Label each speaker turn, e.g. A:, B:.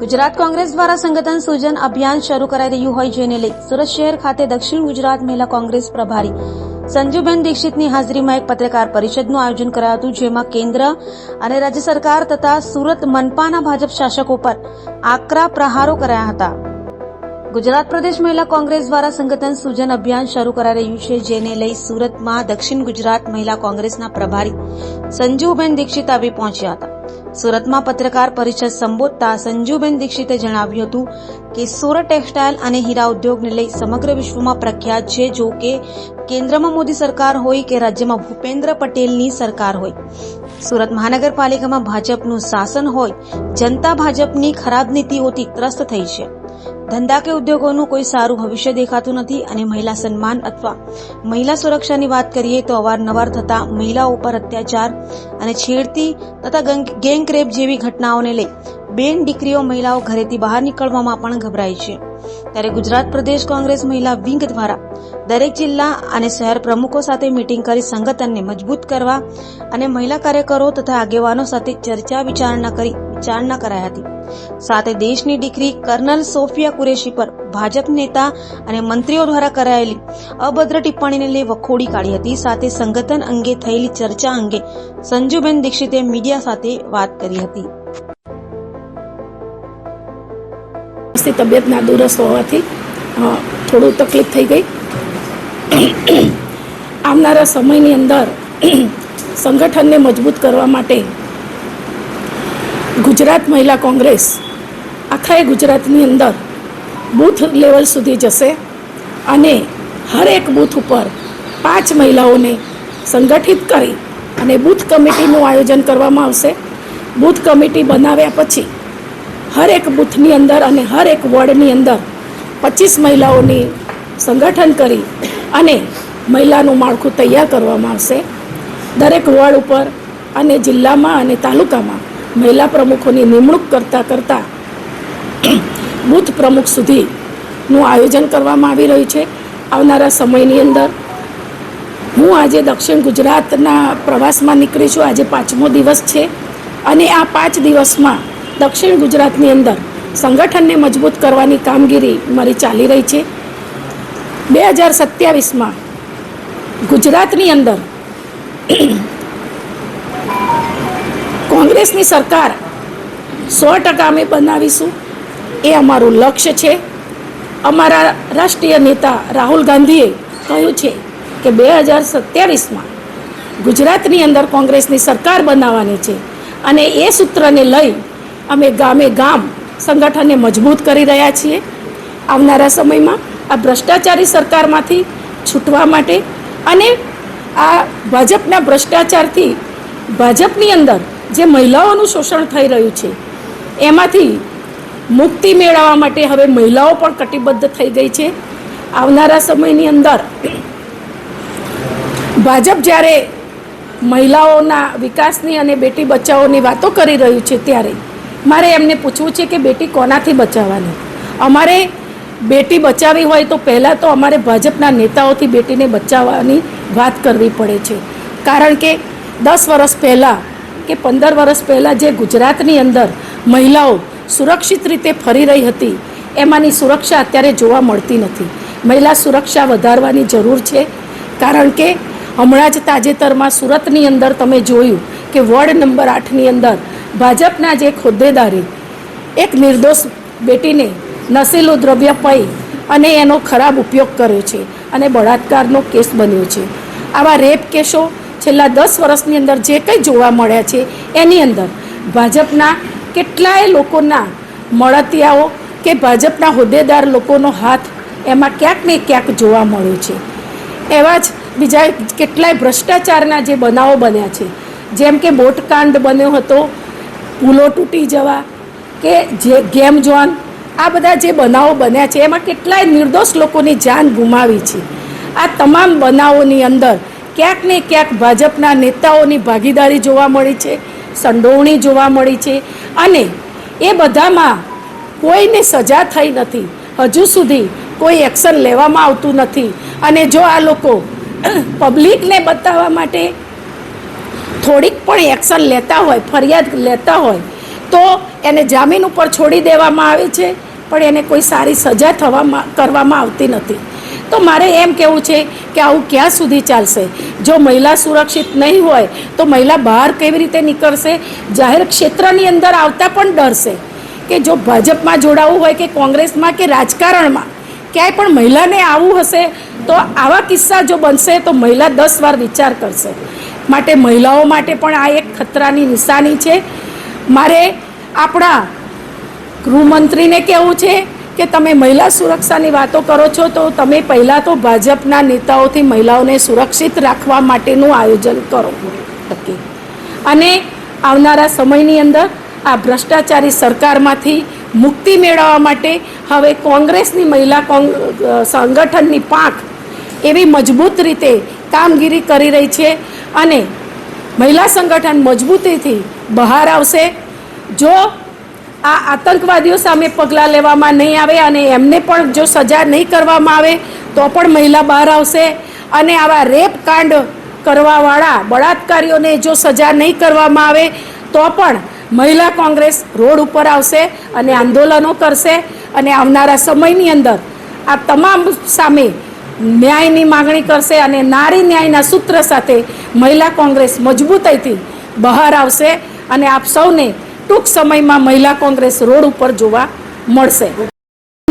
A: ગુજરાત કોંગ્રેસ દ્વારા સંગઠન સૂજન અભિયાન શરૂ કરાઈ રહ્યું હોય જેને લઈ સુરત શહેર ખાતે દક્ષિણ ગુજરાત મહિલા કોંગ્રેસ પ્રભારી સંજુબેન દીક્ષિતની હાજરીમાં એક પત્રકાર પરિષદનું આયોજન કરાયું હતું, જેમાં કેન્દ્ર અને રાજ્ય સરકાર તથા સુરત મનપાના ભાજપ શાસકો પર આકરા પ્રહારો કરાયા હતા. ગુજરાત પ્રદેશ મહિલા કોંગ્રેસ દ્વારા સંગઠન સૂજન અભિયાન શરૂ કરાઈ રહ્યું છે, જેને લઈ સુરતમાં દક્ષિણ ગુજરાત મહિલા કોંગ્રેસના પ્રભારી સંજુબેન દીક્ષિત આવી પહોંચ્યા હતા. સુરતમાં પત્રકાર પરિષદ સંબોધતા સંજુબેન દીક્ષિતે જણાવ્યું હતું કે સુરત ટેક્સટાઇલ અને હીરા ઉદ્યોગને લઈ સમગ્ર વિશ્વમાં પ્રખ્યાત છે, જો કે કેન્દ્રમાં મોદી સરકાર હોય કે રાજ્યમાં ભૂપેન્દ્ર પટેલની સરકાર હોય. સુરત મહાનગરપાલિકામાં ભાજપનું શાસન હોય, જનતા ભાજપની ખરાબ નીતિઓથી ત્રસ્ત થઈ છે. ધંધા કે ઉદ્યોગોનું કોઈ સારું ભવિષ્ય દેખાતું નથી અને મહિલા સન્માન અથવા મહિલા સુરક્ષાની વાત કરીએ તો અવારનવાર થતા મહિલાઓ પર અત્યાચાર અને છેડતી તથા ગેંગ રેપ જેવી ઘટનાઓને લઈ બેન દીકરીઓ મહિલાઓ ઘરેથી બહાર નીકળવામાં પણ ગભરાય છે. ત્યારે ગુજરાત પ્રદેશ કોંગ્રેસ મહિલા વિંગ દ્વારા દરેક જિલ્લા અને શહેર પ્રમુખો સાથે મીટિંગ કરી સંગઠનને મજબૂત કરવા અને મહિલા કાર્યકરો તથા આગેવાનો સાથે ચર્ચા વિચારણા કરી વિચારણા કરાઈ હતી. સાથે દેશની દીકરી કર્નલ સોફિયા કુરેશી પર ભાજપ નેતા અને મંત્રીઓ દ્વારા કરાયેલી અભદ્ર ટિપ્પણીને લઈ વખોડી કાઢી હતી. સાથે સંગઠન અંગે થયેલી ચર્ચા અંગે સંજુબેન દીક્ષિતે મીડિયા સાથે વાત કરી હતી.
B: તબિયત નાદુરસ્ત હોવાથી થોડું તકલીફ થઈ ગઈ. આવનારા સમયની અંદર સંગઠનને મજબૂત કરવા માટે ગુજરાત મહિલા કોંગ્રેસ આખા ગુજરાતની અંદર બૂથ લેવલ સુધી જશે અને હરેક બૂથ ઉપર પાંચ મહિલાઓને સંગઠિત કરી અને બૂથ કમિટીનું આયોજન કરવામાં આવશે. બૂથ કમિટી બનાવ્યા પછી હરેક બૂથની અંદર અને હરેક વોર્ડની અંદર પચીસ મહિલાઓની સંગઠન કરી અને મહિલાનું માળખું તૈયાર કરવામાં આવશે. દરેક વોર્ડ ઉપર અને જિલ્લામાં અને તાલુકામાં મહિલા પ્રમુખોની નિમણૂક કરતાં કરતાં બૂથ પ્રમુખ સુધીનું આયોજન કરવામાં આવી રહ્યું છે. આવનારા સમયની અંદર હું આજે દક્ષિણ ગુજરાતના પ્રવાસમાં નીકળી છું. આજે પાંચમો દિવસ છે અને આ પાંચ દિવસમાં દક્ષિણ ગુજરાતની અંદર સંગઠનને મજબૂત કરવાની કામગીરી મારી ચાલી રહી છે. બે હજાર સત્યાવીસમાં ગુજરાતની અંદર કોંગ્રેસની સરકાર સો ટકા અમે બનાવીશું. એ અમારું લક્ષ્ય છે. અમારા રાષ્ટ્રીય નેતા રાહુલ ગાંધીએ કહ્યું છે કે બે હજાર સત્યાવીસમાં ગુજરાતની અંદર કોંગ્રેસની સરકાર બનાવવાની છે અને એ સૂત્રને લઈ અમે ગામે ગામ સંગઠનને મજબૂત કરી રહ્યા છીએ. આવનારા સમયમાં આ ભ્રષ્ટાચારી સરકારમાંથી છૂટવા માટે અને આ ભાજપના ભ્રષ્ટાચારથી ભાજપની અંદર જે મહિલાઓનું શોષણ થઈ રહ્યું છે, એમાંથી મુક્તિ મેળવવા માટે હવે મહિલાઓ પણ કટિબદ્ધ થઈ ગઈ છે. આવનારા સમયની અંદર ભાજપ જ્યારે મહિલાઓના વિકાસની અને બેટી બચાવોની વાતો કરી રહ્યું છે ત્યારે મારે એમને પૂછવું છે કે બેટી કોનાથી બચાવવાની? અમારે બેટી બચાવવી હોય તો પહેલાં તો અમારે ભાજપના નેતાઓથી બેટીને બચાવવાની વાત કરવી પડે છે. કારણ કે દસ વર્ષ પહેલાં કે પંદર વર્ષ પહેલાં જે ગુજરાતની અંદર મહિલાઓ સુરક્ષિત રીતે ફરી રહી હતી, એમાંની સુરક્ષા અત્યારે જોવા મળતી નથી. મહિલા સુરક્ષા વધારવાની જરૂર છે, કારણ કે હમણાં જ તાજેતરમાં સુરતની અંદર તમે જોયું કે વોર્ડ નંબર આઠની અંદર ભાજપના જે હોદ્દેદારે એક નિર્દોષ બેટીને નશીલું દ્રવ્ય પઈ અને એનો ખરાબ ઉપયોગ કર્યો છે અને બળાત્કારનો કેસ બન્યો છે. આવા રેપ કેસો છેલ્લા દસ વર્ષની અંદર જે કંઈ જોવા મળ્યા છે, એની અંદર ભાજપના કેટલાય લોકોના મળતિયાઓ કે ભાજપના હોદ્દેદાર લોકોનો હાથ એમાં ક્યાંક ને ક્યાંક જોવા મળ્યો છે. એવા જ બીજા કેટલાય ભ્રષ્ટાચારના જે બનાવો બન્યા છે, જેમ કે બોટકાંડ બન્યો હતો, પુલો તૂટી જવા કે જે ગેમ જોન આ બધા જે બનાવો બન્યા છે, એમાં કેટલાય નિર્દોષ લોકોની જાન ગુમાવી છે. આ તમામ બનાવોની અંદર ક્યાંક ને ક્યાંક ભાજપના નેતાઓની ભાગીદારી જોવા મળી છે, સંડોવણી જોવા મળી છે અને એ બધામાં કોઈને સજા થઈ નથી. હજુ સુધી કોઈ એક્શન લેવામાં આવતું નથી. અને જો આ લોકો પબ્લિકને બતાવવા માટે થોડીક પણ એક્શન લેતા હોય, ફરિયાદ લેતા હોય, તો એને જામીન ઉપર છોડી દેવામાં આવે છે, પણ એને કોઈ સારી સજા થવામાં કરવામાં આવતી નથી. તો મારે એમ કહેવું છે કે આવું ક્યાં સુધી ચાલશે? જો મહિલા સુરક્ષિત નહીં હોય, તો મહિલા બહાર કેવી રીતે નીકળશે? જાહેર ક્ષેત્રની અંદર આવતા પણ ડરશે કે જો ભાજપમાં જોડાવું હોય કે કોંગ્રેસમાં કે રાજકારણમાં, ક્યાંય પણ મહિલાને આવવું હશે, તો આવા કિસ્સા જો બનશે, તો મહિલા દસ વાર વિચાર કરશે. માટે મહિલાઓ માટે પણ આ એક ખતરાની નિશાની છે. મારે આપણા ગૃહમંત્રીને કહેવું છે કે તમે મહિલા સુરક્ષાની વાતો કરો છો, તો તમે પહેલાં તો ભાજપના નેતાઓથી મહિલાઓને સુરક્ષિત રાખવા માટેનું આયોજન કરો. ઓકે. અને આવનારા સમયની અંદર આ ભ્રષ્ટાચારી સરકારમાંથી મુક્તિ મેળવવા માટે હવે કોંગ્રેસની મહિલા સંગઠનની પાંખ એવી મજબૂત રીતે કામગીરી કરી રહી છે અને મહિલા સંગઠન મજબૂતીથી બહાર આવશે. જો આ આતંકવાદીઓ સામે પગલાં લેવામાં નહીં આવે અને એમને પણ જો સજા નહીં કરવામાં આવે, તો પણ મહિલા બહાર આવશે. અને આવા રેપ કાંડ કરવાવાળા બળાત્કારીઓને જો સજા નહીં કરવામાં આવે, તો પણ મહિલા કોંગ્રેસ રોડ ઉપર આવશે અને આંદોલનો કરશે. અને આવનારા સમયની અંદર આ તમામ સામે ન્યાયની માગણી કરશે અને નારી ન્યાયના સૂત્ર સાથે મહિલા કોંગ્રેસ મજબૂતાઈથી બહાર આવશે. અને આપ સૌને ટૂંક સમયમાં મહિલા કોંગ્રેસ રોડ ઉપર જોવા મળશે.